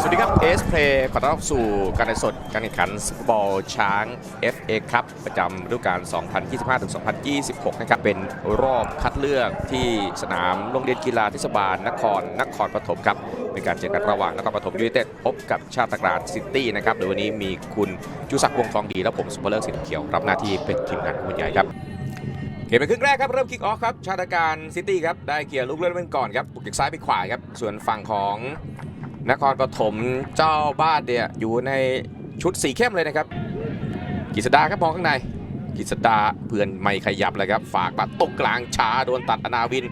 สวัสดีครับเอสเพลย์ขอต้อนรับสู่การในสดการแข่งขันสบอลช้าง FA ครับประจำฤดูกาล 2025-2026 นะครับ เป็นรอบคัดเลือกที่สนามโรงเรียนกีฬาเทศบาลนครนครปฐมครับเป็นการเจอกันระหว่างนครปฐมยูไนเต็ดพบกับชาติกรานซิตี้นะครับโดยวันนี้มีคุณจุศักดิ์วงทองดี และผมสุภเลิกสินเขียว รับหน้าที่เป็นทีมงานผู้บรรยายครับเกมเป็นครึ่งแรกครับ เริ่มคิกออฟครับ ชาติการซิตี้ครับ ได้เกียร์ลูกเล่นเป็นก่อนครับบุกจากซ้ายไปขวาครับ ส่วนฝั่งของ นครปฐมเจ้าบ้านเนี่ยอยู่ในชุดสีเข้มเลยนะครับกิษดาครับมองข้างในกิษดาเพื่อนไม่ขยับเลยครับ ฝากมาตกกลางช้าโดนตัดอนาวิน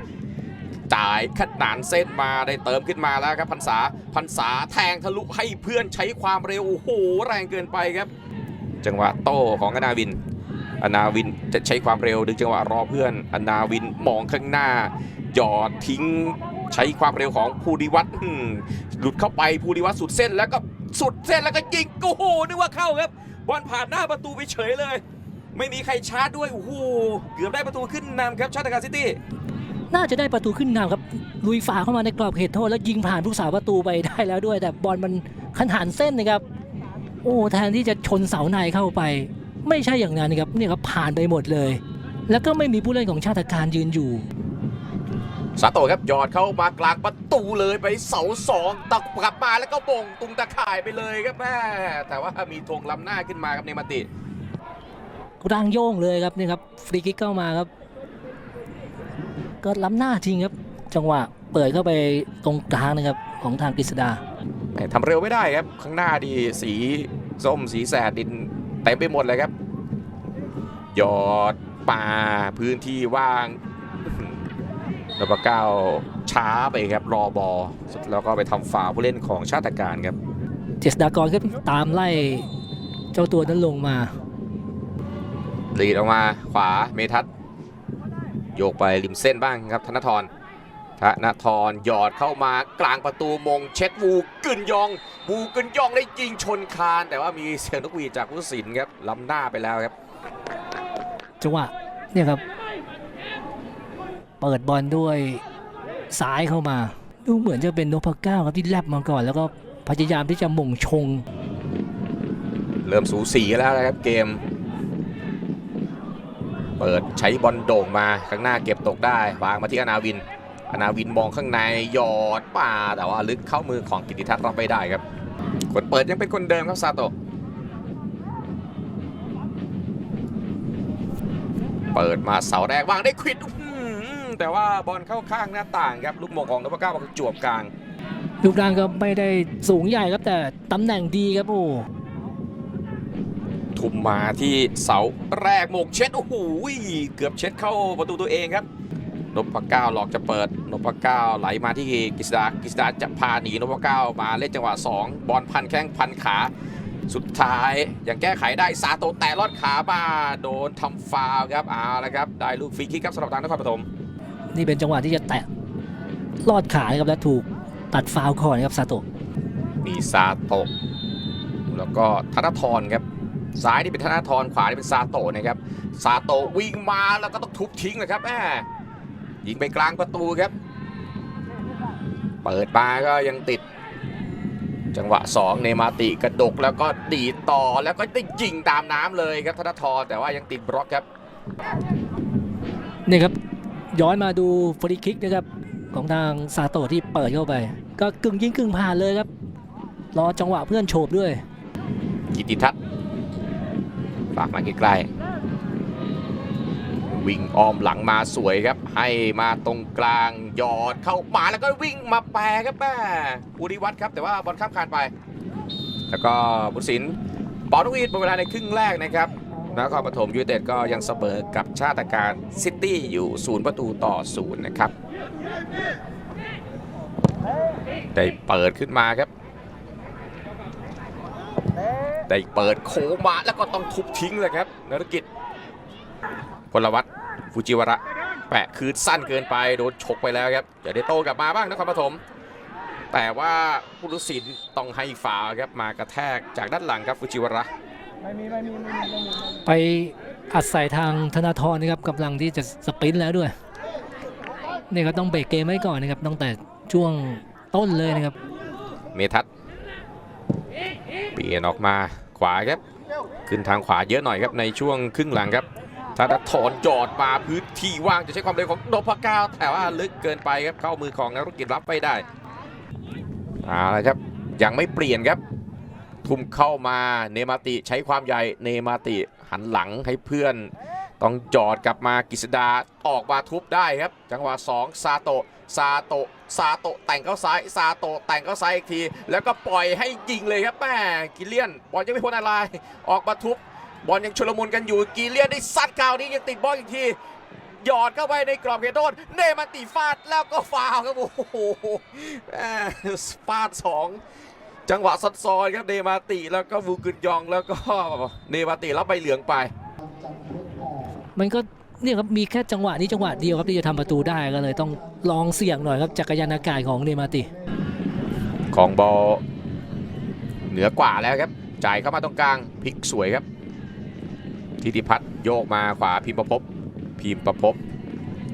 จ่ายขนานเส้นมาได้เติมขึ้นมาแล้วครับพันษาพันษาแทงทะลุให้เพื่อนใช้ความเร็วโอ้โหแรงเกินไปครับ จังหวะโต้ของอนาวิน อนาวินจะใช้ความเร็วดึงจังหวะรอเพื่อน อนาวินมองข้างหน้าหยอดทิ้ง ใช้ความเร็วของภูริวัตรหลุดเข้าไปภูริวัตรสุดเส้นแล้วก็สุดเส้นแล้วก็ยิงโอ้โหนึกว่าเข้าครับบอลผ่านหน้าประตูไปเฉยเลย ไม่มีใครชาร์จด้วยโอ้โหเกือบได้ประตูขึ้นนำครับชาติการซิตี้น่าจะได้ประตูขึ้นนำครับลุยฝ่าเข้ามาในกรอบเขตโทษแล้วยิงผ่านผู้สาประตูไปได้แล้วด้วย แต่บอลมันขันหันเส้นนะครับ โอ้แทนที่จะชนเสาในเข้าไป ไม่ใช่อย่างนั้นนะครับเนี่ยครับผ่านไปหมดเลย แล้วก็ไม่มีผู้เล่นของชาติการยืนอยู่ ซาโตะครับหยอดเข้ามากลางประตูเลยไปเสาสองตักกลับมาแล้วก็บ่งตุงตะข่ายไปเลยครับแม่แต่ว่ามีธงล้ำหน้าขึ้นมาครับในมาติร่างโย่งเลยครับนี่ครับฟรีคิกเข้ามาครับก็ล้ำหน้าจริงครับ จังหวะเปิดเข้าไปตรงกลางนะครับของทางกฤษดาแหม่ทำเร็วไม่ได้ครับ ข้างหน้าดีสีส้มสีแสดดินเต็มไปหมดเลยครับหยอดป่าพื้นที่ว่าง นพเก้าช้าไปครับรอบอแล้วก็ไปทำฝาวผู้เล่นของชาติการครับเจษดากรก็ตามไล่เจ้าตัวนั้นลงมาลีดออกมาขวาเมทัศน์โยกไปริมเส้นบ้างครับธนทรธนทรหยอดเข้ามากลางประตูมงเช็ดวูกึนยองวูกึนยองได้ยิงชนคาน แต่ว่ามีเสียงนกหวีดจากผู้ตัดสินครับล้ำหน้าไปแล้วครับจังหวะเนี่ยครับ เปิดบอลด้วยซ้ายเข้ามา ดูเหมือนจะเป็นนพก้าครับที่แลบมาก่อน แล้วก็พยายามที่จะม่งชง เริ่มสูสีแล้วนะครับเกม เปิดใช้บอลโด่งมาข้างหน้าเก็บตกได้วางมาที่อนาวิน อนาวินมองข้างในหยอดป่าแต่ว่าลึกเข้ามือของกิติทัศน์รับไม่ได้ครับคนเปิดยังเป็นคนเดิมครับซาโตะเปิดมาเสาแรกวางได้ควิ้ แต่ว่าบอลเข้าข้างหน้าต่างครับลูกโมงของนพเก้าประจวบกลางรูปร่างก็ไม่ได้สูงใหญ่ครับแต่ตำแหน่งดีครับโอ้ทุ่มมาที่เสาแรกโมกเช็ดโอ้โหเกือบเช็ดเข้าประตูตัวเองครับนพเก้าหลอกจะเปิดนพเก้าไหลมาที่กฤษดากฤษดาจะพาหนีนพเก้ามาเล่นจังหวะ 2 บอลพันแข้งพันขา สุดท้ายยังแก้ไขได้ซาโตะแต่ลอดขามาโดนทำฟาวล์ครับเอาละครับ ได้ลูกฟรีคิกครับสำหรับทางนครปฐม นี่เป็นจังหวะที่จะแตะลอดขานะครับและถูกตัดฟาวล์ก่อนครับซาโตะมีซาโตะแล้วก็ธนทรครับซ้ายนี่เป็นธนทรขวานี่เป็นซาโตะนะครับซาโตะวิ่งมาแล้วก็ต้องทุบทิ้งเลยครับแม่ยิงไปกลางประตูครับ เปิดมาก็ยังติด จังหวะ 2 เนมาติกระดกแล้วก็ดีดต่อแล้วก็ได้ยิงตามน้ำเลยครับธนทรแต่ว่ายังติดบล็อกครับนี่ครับ ย้อนมาดูฟรีคิกนะครับของทางซาโตะที่เปิดเข้าไป ก็กึ่งยิงกึ่งผ่านเลยครับ รอจังหวะเพื่อนโฉบด้วย กิติทัศน์ฝากมาใกล้ๆวิ่งอ้อมหลังมาสวยครับ ให้มาตรงกลางหยอดเข้ามาแล้วก็วิ่งมาแปรครับแม่ภูริวัตรครับ แต่ว่าบอลข้ามคานไป แล้วก็บุญสินปอนวีดหมดเวลาในครึ่งแรกนะครับ นครปฐมยูเต็ดก็ยังเสมอกับชาติการซิตี้อยู่ศูนย์ประตูต่อศูนย์นะครับ ได้เปิดขึ้นมาครับ ได้เปิดโคมาแล้วก็ต้องทุบทิ้งเลยครับนรกิจพลวัตฟูจิวระ แปะคืนสั้นเกินไปโดนฉกไปแล้วครับอย่าได้โตกลับมาบ้างนครปฐมแต่ว่าผู้ตัดสินต้องให้ฝาครับมากระแทกจากด้านหลังครับฟูจิวระ ไปอัดใส่ทางธนาธรนะครับกำลังที่จะสปรินต์แล้วด้วยนี่ก็ต้องเบรกเกมไว้ก่อนนะครับตั้งแต่ช่วงต้นเลยนะครับ เมทัศน์เปลี่ยนออกมาขวาครับ ขึ้นทางขวาเยอะหน่อยครับในช่วงครึ่งหลังครับธนทรจอดมาพื้นที่ว่างจะใช้ความเร็วของนพก้าวแต่ว่าลึกเกินไปครับเข้ามือของนักธุรกิจรับไม่ได้เอาละครับยังไม่เปลี่ยนครับ ทุ่มเข้ามาเนมาติใช้ความใหญ่เนมาติหันหลังให้เพื่อน ต้องจอดกลับมากิษดาออกมาทุบได้ครับ จังหวะ2ซาโตะซาโตะซาโตะแต่งเข้าซ้ายซาโตะแต่งเข้าซ้ายอีกที แล้วก็ปล่อยให้ยิงเลยครับแม่กิเลียนบอลยังไม่พ้นอะไรออกมาทุบบอลยังชุลมุนกันอยู่กิเลียนได้ซัดกาวนี้ยังติดบอลอีกทีหยอดเข้าไปในกรอบเขตโทษเนมันติฟาดแล้วก็ฟาวครับโอ้โหฟาดสอง จังหวะซัดซ้อนครับเนมาติแล้วก็วูกึนยองแล้วก็เนมาติรับใบเหลืองไป มันก็เนี่ยครับมีแค่จังหวะนี้จังหวะเดียวครับที่จะทำประตูได้ก็เลยต้องลองเสี่ยงหน่อยครับจักรยานอากาศของเนมาติ ของบอลเหนือกว่าแล้วครับจ่ายเข้ามาตรงกลางพลิกสวยครับ ทิติพัฒน์โยกมาขวาพิมพ์ประพบพิมพ์ประพบ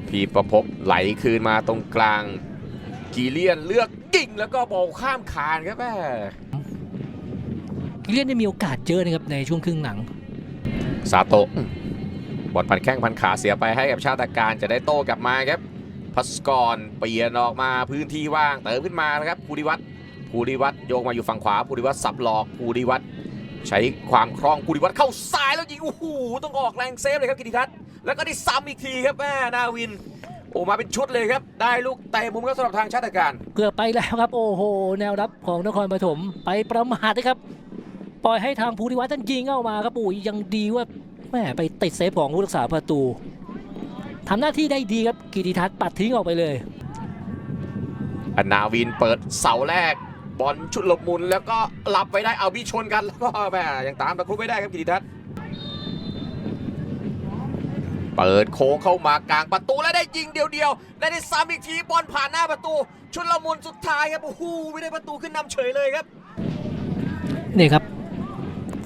พิมพ์ประพบไหลคืนมาตรงกลางกีเลียนเลือก ยิงแล้วก็บอลข้ามคานครับแม่กิเลียนได้มีโอกาสเยอะนะครับในช่วงครึ่งหลังซาโตะอืมบอลพันแข้งพันขาเสียไปให้กับชาติการจะได้โต้กลับมาครับพัสกรเปลี่ยนออกมาพื้นที่ว่างเติมขึ้นมานะครับภูริวัตรภูริวัตรโยกมาอยู่ฝั่งขวาภูริวัตรสับหลอกภูริวัตรใช้ความคล่องภูริวัตรเข้าซ้ายแล้วยิงโอ้โหต้องออกแรงเซฟเลยครับกิติทัศน์แล้วก็ได้ซ้ำอีกทีครับแม่นาวิน โอ้มาเป็นชุดเลยครับ ได้ลูกเตะมุมก็สำหรับทางชาติการ เกือบไปแล้วครับ โอ้โห แนวรับของนครปฐมไปประมาทนะครับ ปล่อยให้ทางภูริวัฒน์ท่านยิงเข้ามาครับอุ้ยยังดีว่าแม่ไปติดเซฟของผู้รักษาประตูทำหน้าที่ได้ดีครับกิติทัศน์ปัดทิ้งออกไปเลยอนาวินเปิดเสาแรก บอลชุดหลบมุนแล้วก็หลับไปได้เอาบีชนกันแล้วก็แหม่ยังตามตะครุบไม่ได้ครับกิติทัศน์ เปิดโค้งเข้ามากลางประตูแล้วได้ยิงเดียวๆและได้ซ้ำอีกทีบอลผ่านหน้าประตู ชุดละมุนสุดท้ายครับโอ้โหไม่ได้ประตูขึ้นนำเฉยเลยครับนี่ครับ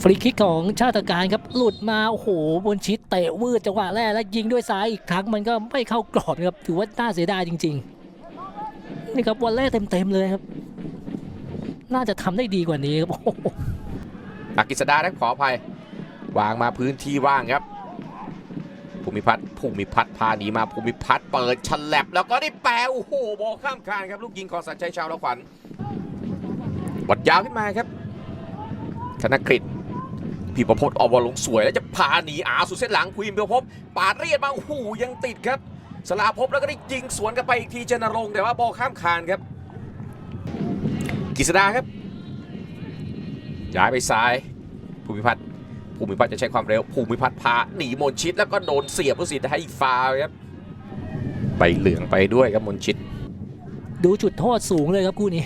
ฟรีคิกของชาติการครับหลุดมาโอ้โหบนชิดเตะวืดจังหวะแรกแล้วยิงด้วยซ้ายอีกครั้งมันก็ไม่เข้ากรอบนะครับถือว่าน่าเสียดายจริง ๆ นี่ครับวันแรกเต็มๆเลยครับ น่าจะทำได้ดีกว่านี้ครับโอ้โหนักกิษดาครับขออภัยวางมาพื้นที่ว่างครับ ภูมิพัฒน์ภูมิพัฒน์พาหนีมาภูมิพัฒน์เปิดฉลับแล้วก็ได้แปรโอ้โหบอลข้ามคานครับลูกยิงของสัญชัยชาวละขวัญบอลยาวขึ้นมาครับ ธนกฤษพี่ประพจน์ออกบอลลงสวยแล้วจะพาหนีอาสุดเส้นหลังคุยมเบลพบปาดเรียดมาโอ้โหยังติดครับสลาภพแล้วก็ได้ยิงสวนกันไปอีกทีเจนรงแต่ว่าบอลข้ามคานครับกิษดาครับย้ายไปซ้ายภูมิพัฒน์ ภูมิพัฒน์จะใช้ความเร็ว ภูมิพัฒน์พาหนีมนชิตแล้วก็โดนเสียบผู้สิทธิ์ให้ฟาวล์ครับไปเหลืองไปด้วยครับมนชิตดูจุดโทษสูงเลยครับคู่นี้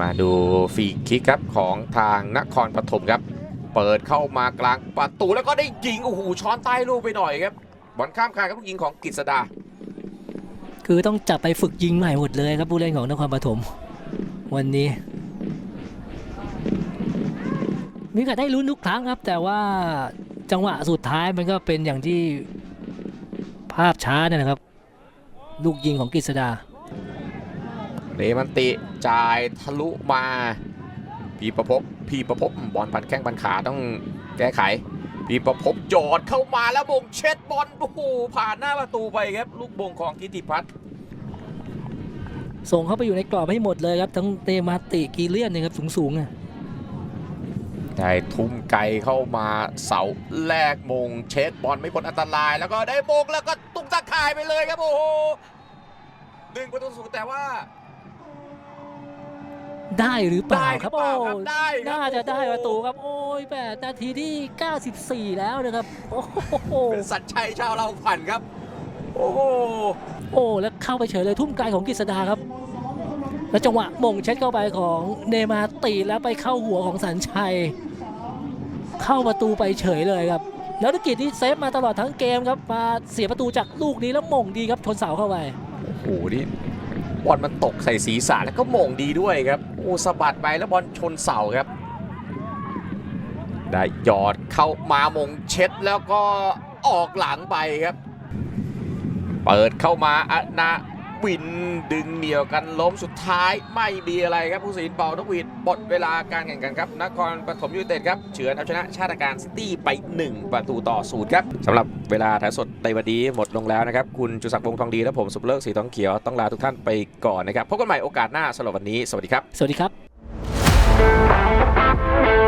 มาดูฟรีคิกครับของทางนครปฐมครับ เปิดเข้ามากลางประตูแล้วก็ได้ยิงโอ้โหช้อนใต้ลูกไปหน่อยครับบอลข้ามคานครับลูกยิงของกฤษดา คือต้องจับไปฝึกยิงใหม่หมดเลยครับผู้เล่นของนครปฐมวันนี้ มีโอกาสได้ลุ้นทุกครั้งครับ แต่ว่าจังหวะสุดท้ายมันก็เป็นอย่างที่ภาพช้าเนี่ยนะครับ ลูกยิงของกฤษดาเรมันติจ่ายทะลุมาพีประพบพีประพบบอลพันแข้งพันขาต้องแก้ไขพีประพบจอดเข้ามาแล้วบงเช็ดบอลโอ้โหผ่านหน้าประตูไปครับ ลูกบงของทิติพัฒน์ส่งเข้าไปอยู่ในกรอบให้หมดเลยครับ ทั้งเตมาติกีเลียนเนะครับสูงๆอะ ได้ทุ่มไกลเข้ามาเสาแรกมงเช็ดบอลไม่พ้นอันตราย แล้วก็ได้มงแล้วก็ตุ้งตะข่ายไปเลยครับโอ้โหหนึ่งประตูศูนย์แต่ว่า ได้หรือเปล่าได้ครับหรือโอ้เปล่าครับได้ครับน่าจะได้โอ้โหประตูครับ โอ้ยแปดนาทีที่ 94 แล้วนะครับโอ้โหเป็นสัญชัยชาวเราขวัญครับ โอ้โหโอ้แล้วเข้าไปเฉยเลยทุ่มไกลของกฤษดาครับแล้วจังหวะมงเช็ดเข้าไปของเนมาตีแล้วไปเข้าหัวของสัญชัย เข้าประตูไปเฉยเลยครับ แล้วธุรกิจนี่เซฟมาตลอดทั้งเกมครับมาเสียประตูจากลูกนี้แล้วมงดีครับชนเสาเข้าไปโอ้โหนี่บอลมันตกใส่ศีรษะแล้วก็มงดีด้วยครับโอ้สะบัดไปแล้วบอลชนเสาครับ ได้หยอดเข้ามามงเช็ดแล้วก็ออกหลังไปครับ เปิดเข้ามาอนา วินดึงเหนี่ยวกันล้มสุดท้ายไม่มีอะไรครับผู้สินเป่านกหวีดหมดเวลาการแข่งขันครับนครปฐมยูเต็ดครับเฉือนเอาชนะชาติการซิตี้ไป 1 ประตูต่อศูนย์ครับสำหรับเวลาถ่ายสดในวันนี้หมดลงแล้วนะครับ คุณจุศักดิ์วงทองดีและผมสุภเลิกสีทองเขียวต้องลาทุกท่านไปก่อนนะครับพบกันใหม่โอกาสหน้าสำหรับวันนี้ สวัสดีครับ สวัสดีครับ